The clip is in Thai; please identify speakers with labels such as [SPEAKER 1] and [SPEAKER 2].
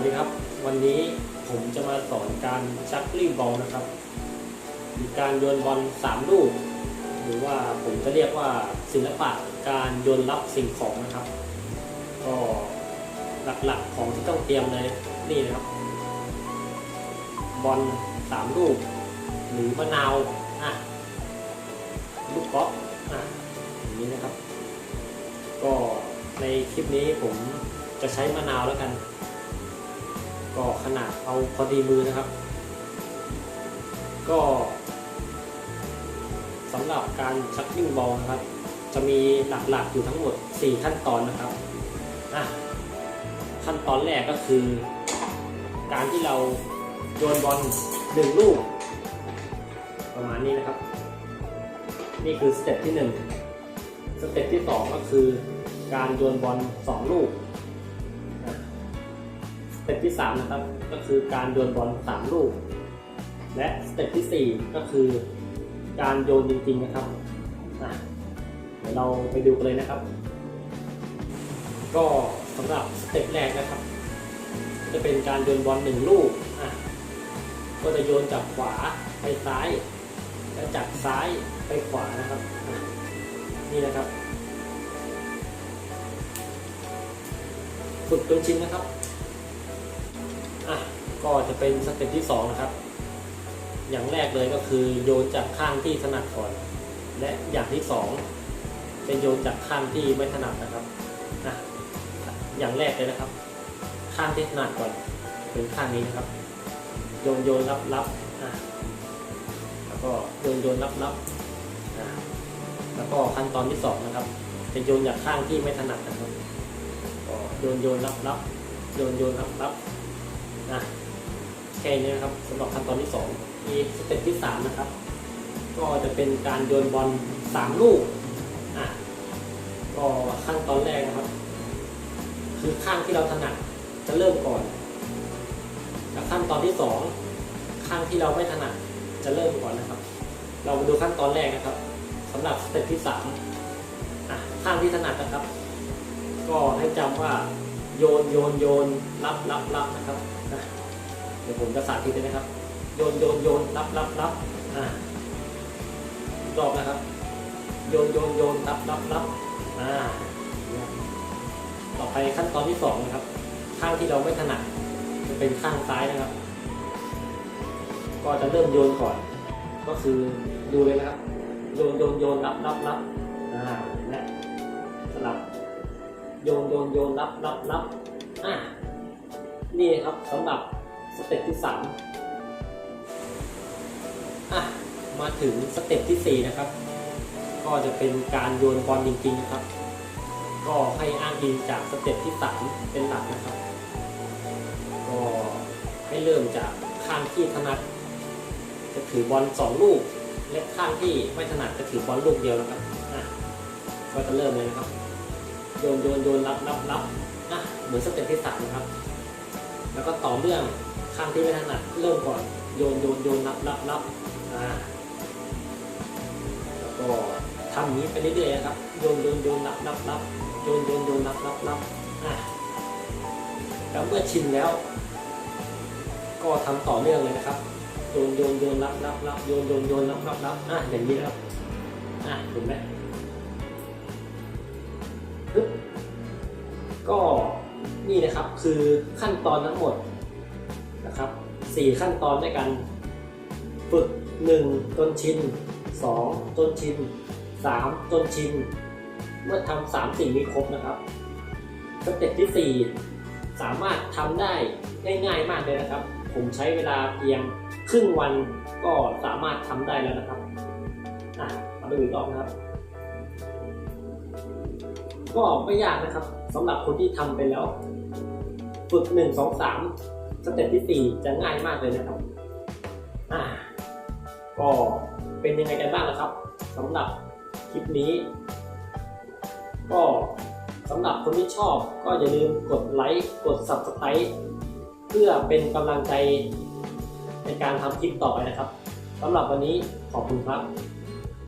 [SPEAKER 1] วัสดีครับ วันนี้ผมจะมาสอนการชักลิ่งบอลนะครับมีการโยนบอลสามลูก หรือว่าผมจะเรียกว่าศิลปะการโยนรับสิ่งของนะครับ ก็หลักๆของที่ต้องเตรียมเลยนี่นะครับ บอลสามลูก หรือมะนาวอะลูกกอล์ฟอะอย่างนี้นะครับ ก็ในคลิปนี้ผมจะใช้มะนาวแล้วกัน ก็ขนาดเอาพอดีมือนะครับ ก็สำหรับการชักวิ่งบอลนะครับ จะมีหลักๆอยู่ทั้งหมด 4 ขั้นตอนนะครับอะขั้นตอนแรกก็คือ การที่เราโยนบอลหนึ่งลูก ประมาณนี้นะครับ นี่คือสเต็ปที่ 1 สเต็ปที่ 2 ก็คือ การโยนบอล2ลูก ต็ปที่ 3 นะครับ ก็คือการโยนบอล3ลูก และสเต็ปที่ 4 ก็คือการโยนจริงๆนะครับอะเดี๋ยวเราไปดูกันเลยนะครับ ก็สำหรับสเต็ปแรกนะครับ จะเป็นการโยนบอลหนึ่งลูกก็จะโยนจากขวาไปซ้าย และจากซ้ายไปขวานะครับนี่นะครับฝึกจนชินนะครับ ก็จะเป็นสเต็ปที่2นะครับ อย่างแรกเลยก็คือโยนจากข้างที่ถนัดก่อน และอย่างที่ 2 เป็นโยนจากข้างที่ไม่ถนัดนะครับอะอย่างแรกเลยนะครับ ข้างที่ถนัดก่อนเป็นข้างนี้นะครับ โยนโยนรับรับอะแล้วก็โยนโยนรับรับอะแล้วก็ขั้นตอนที่สองนะครับจะโยนจากข้างที่ไม่ถนัดนะครับก็โยนโยนรับรับโยนโยนรับรับนะ แค่นี้นะครับสำหรับขั้นตอนที่สองมีสเต็ปที่สามนะครับ ก็จะเป็นการโยนบอลสามลูกอะก็ขั้นตอนแรกนะครับ คือข้างที่เราถนัดจะเริ่มก่อนแล้วขั้นตอนที่สองข้างที่เราไม่ถนัดจะเริ่มก่อนนะครับ เรามาดูขั้นตอนแรกนะครับสำหรับสเต็ปที่สามอะข้างที่ถนัดนะครับ ก็ให้จำว่าโยนโยนโยนรับรับรับนะครับ ดี๋ยวผมจะสาธิตเลยนะครับ โยนโยนโยนรับรับรับอ่าอีกรอบนะครับ โยนโยนโยนรับรับรับอ่าต่อไปขั้นตอนที่สองนะครับ ข้างที่เราไม่ถนัดจะเป็นข้างซ้ายนะครับ ก็จะเริ่มโยนก่อน ก็คือดูเลยนะครับ โยนโยนโยนรับรับรับอ่าและสลับโยนโยนโยนรับรับรับอะนี่ครับสำหรับ สเต็ปที่สามอะมาถึงสเต็ปที่สี่นะครับ ก็จะเป็นการโยนบอลจริงๆนะครับ ก็ให้อ้างอิงจากสเต็ปที่สามเป็นหลักนะครับ ก็ให้เริ่มจากข้างที่ถนัด จะถือบอลสองลูก และข้างที่ไม่ถนัดจะถือบอลลูกเดียวนะครับอะก็จะเริ่มเลยนะครับ โยนโยนโยนรับรับรับอะเหมือนสเต็ปที่สามนะครับ แล้วก็ต่อเรื่อง ข้างที่ไม่ถนัดเริ่มก่อนโยนโยนโยนรับรับรับอ่าแล้วก็ทำอย่างนี้ไปเรื่อยๆนะครับโยนโยนโยนรับรับรับโยนโยนโยนรับรับรับอะแล้วเมื่อชินแล้ว ก็ทำต่อเนื่องเลยนะครับโยนโยนโยนรับรับรับโยนโยนโยนรับรับรับอะอย่างนี้ครับอะเห็นไหมปึ๊บก็นี่นะครับคือขั้นตอนทั้งหมด นะครับสี่ขั้นตอนด้วยกัน ฝึก1ต้นชิน2ต้นชิน3ต้นชิน เมื่อทำสามสิ่งนี้ครบนะครับสเต็ปที่ 4 สามารถทำได้ง่ายๆมากเลยนะครับ ผมใช้เวลาเพียงครึ่งวันก็สามารถทำได้แล้วนะครับอะมาดูอีกรอบนะครับ ก็ไม่ยากนะครับสำหรับคนที่ทำไปแล้ว ฝึก 1 2 3 สเต็ปที่ 4 จะง่ายมากเลยนะครับอ่าก็เป็นยังไงกันบ้างนะครับสำหรับคลิปนี้ ก็สำหรับคนที่ชอบก็อย่าลืมกดไลค์กด Subscribe เพื่อเป็นกำลังใจในการทำคลิปต่อไปนะครับสำหรับวันนี้ขอบคุณครับ